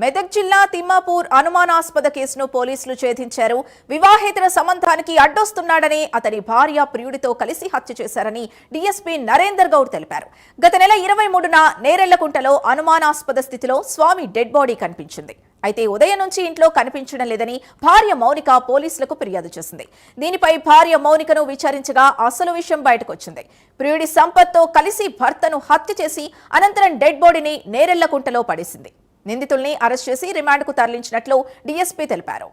మెదక్ జిల్లా తిమ్మాపూర్ అనుమానాస్పద కేసును పోలీసులు ఛేదించారు. వివాహేతర సంబంధానికి అడ్డొస్తున్నాడని అతని భార్య ప్రియుడితో కలిసి హత్య చేశారని డీఎస్పీ నరేందర్ గౌడ్ తెలిపారు. గత నెల ఇరవై మూడున నేరెళ్ళకుంటలో అనుమానాస్పద స్థితిలో స్వామి డెడ్ బాడీ కనిపించింది. అయితే ఉదయం నుంచి ఇంట్లో కనిపించడం లేదని భార్య మౌనిక పోలీసులకు ఫిర్యాదు చేసింది. దీనిపై భార్య మౌనికను విచారించగా అసలు విషయం బయటకొచ్చింది. ప్రియుడి సంపత్తో కలిసి భర్తను హత్య చేసి అనంతరం డెడ్ బాడీని నేరెళ్ళకుంటలో పడేసింది. నిందితుల్ని అరెస్ట్ చేసి రిమాండ్కు తరలించినట్లు డీఎస్పీ తెలిపారు.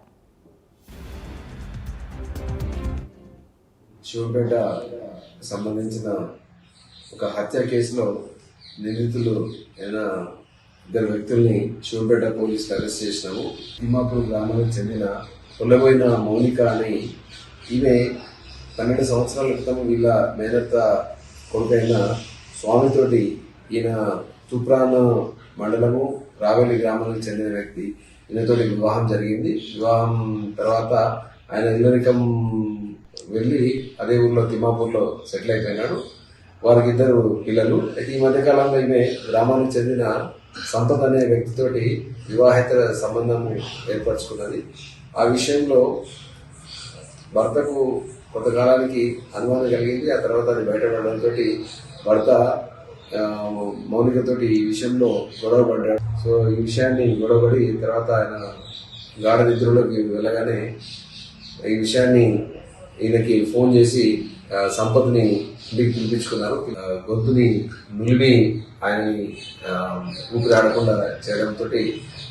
శివపేట సంబంధించిన ఒక హత్య కేసులో నిందితులు అయిన ఇద్దరు వ్యక్తుల్ని శివపేట పోలీసులు అరెస్ట్ చేసినాము. తిమ్మాపూర్ గ్రామానికి చెందిన కొల్లబోయిన మౌనిక అని ఈమె పన్నెండు సంవత్సరాల క్రితం వీళ్ళ మేనత్త కొడుకైన స్వామితోటి ఈయన తుప్రాన్ మండలము రావెల్లి గ్రామానికి చెందిన వ్యక్తి. ఈయనతో వివాహం జరిగింది. వివాహం తర్వాత ఆయన ఇల్లరికం వెళ్ళి అదే ఊర్లో తిమ్మాపూర్లో సెటిల్ అయిపోయినాడు. వారికి ఇద్దరు పిల్లలు. అయితే ఈ మధ్యకాలంలో ఈమె గ్రామానికి చెందిన సంపద అనే వ్యక్తితోటి వివాహేతర సంబంధం ఏర్పరచుకున్నది. ఆ విషయంలో భర్తకు కొంతకాలానికి అనుమానం కలిగింది. ఆ తర్వాత అది బయటపడడంతో భర్త మౌనికతోటి ఈ విషయంలో గొడవ పడ్డాడు సో ఈ విషయాన్ని గొడవపడి తర్వాత ఆయన గాఢ నిద్రలోకి వెళ్ళగానే ఈ విషయాన్ని ఈయనకి ఫోన్ చేసి సంపత్ని ఇంటికి పిలిపించుకున్నారు. గొంతుని నులిమి ఆయనని ఆ, ఊపిరి ఆడకుండా చేయడంతో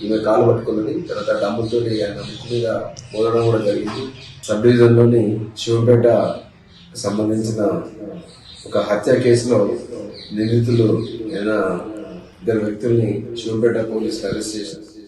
ఈమె కాలు పట్టుకున్నది తర్వాత డమ్ములతోటి ఆయన ముక్కు మీద పోదడం కూడా జరిగింది. సబ్ డివిజన్లోని శివపేట సంబంధించిన ఒక హత్య కేసులో నిందితులు ఏదైనా ఇద్దరు వ్యక్తుల్ని శివపేట పోలీసులు అరెస్ట్ చేశారు.